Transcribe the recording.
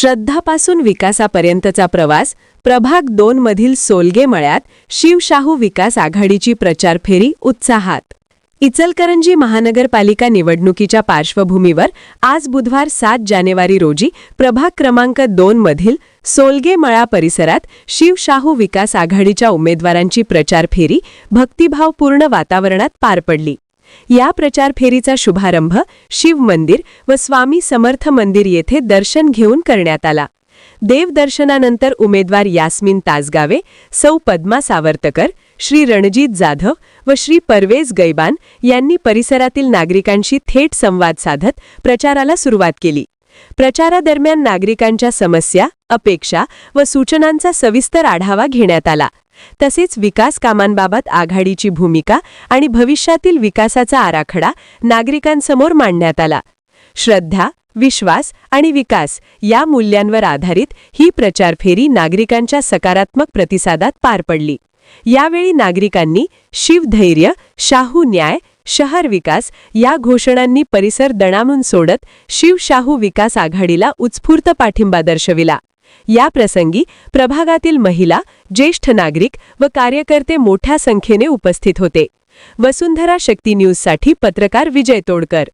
श्रद्धापासून विकासापर्यंतचा प्रवास प्रभाग दोन मधील सोलगे मळ्यात शिवशाहू विकास आघाडीची प्रचार फेरी उत्साहात. इचलकरंजी महानगरपालिका निवडणुकीच्या पार्श्वभूमीवर आज बुधवार सात जानेवारी रोजी प्रभाग क्रमांक दोन मधील सोलगे मळा परिसरात शिवशाहू विकास आघाडीच्या उमेदवारांची प्रचार फेरी भक्तिभावपूर्ण वातावरणात पार पडली. या प्रचार फेरीचा शुभारंभ शिव मंदिर व स्वामी समर्थ मंदिर येथे दर्शन घेऊन करण्यात आला. देवदर्शनानंतर उमेदवार यास्मिन तासगावे सौ पद्मा सावर्तकर श्री रणजित जाधव व श्री परवेज गैबान यांनी परिसरातील नागरिकांशी थेट संवाद साधत प्रचाराला सुरुवात केली. प्रचारादरम्यान नागरिकांच्या समस्या अपेक्षा व सूचनांचा सविस्तर आढावा घेण्यात आला. तसेच विकास कामांबाबत आघाडीची भूमिका आणि भविष्यातील विकासाचा आराखडा नागरिकांसमोर मांडण्यात आला. श्रद्धा विश्वास आणि विकास या मूल्यांवर आधारित ही प्रचार फेरी नागरिकांच्या सकारात्मक प्रतिसादात पार पडली. यावेळी नागरिकांनी शिवधैर्य शाहू न्याय शहर विकास या घोषणांनी परिसर दणामून सोडत शिवशाहू विकास आघाडीला उत्स्फूर्त पाठिंबा दर्शविला. या प्रसंगी प्रभागातील महिला ज्येष्ठ नागरिक व कार्यकर्ते मोठ्या संख्येने उपस्थित होते. वसुंधरा शक्ती न्यूजसाठी पत्रकार विजय तोडकर.